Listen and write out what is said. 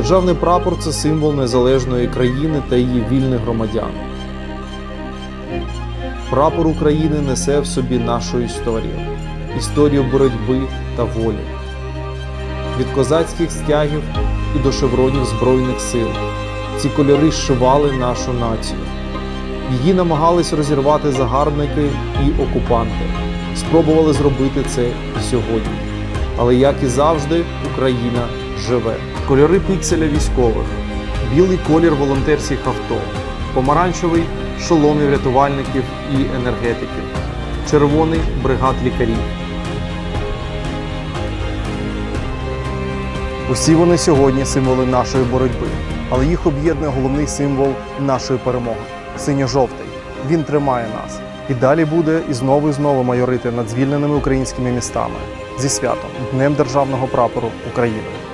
Державний прапор це символ незалежної країни та її вільних громадян. Прапор України несе в собі нашу історію, історію боротьби та волі. Від козацьких стягів і до шевронів Збройних сил. Ці кольори зшивали нашу націю. Її намагались розірвати загарбники і окупанти. Спробували зробити це і сьогодні. Але як і завжди, Україна живе. Кольори пікселя військових, білий колір волонтерських авто, помаранчевий шоломів рятувальників і енергетиків, червоний бригад лікарів. Усі вони сьогодні символи нашої боротьби, але їх об'єднує головний символ нашої перемоги синьо-жовтий. Він тримає нас і далі буде і знову і знову майорити над звільненими українськими містами зі святом Днем Державного прапору України.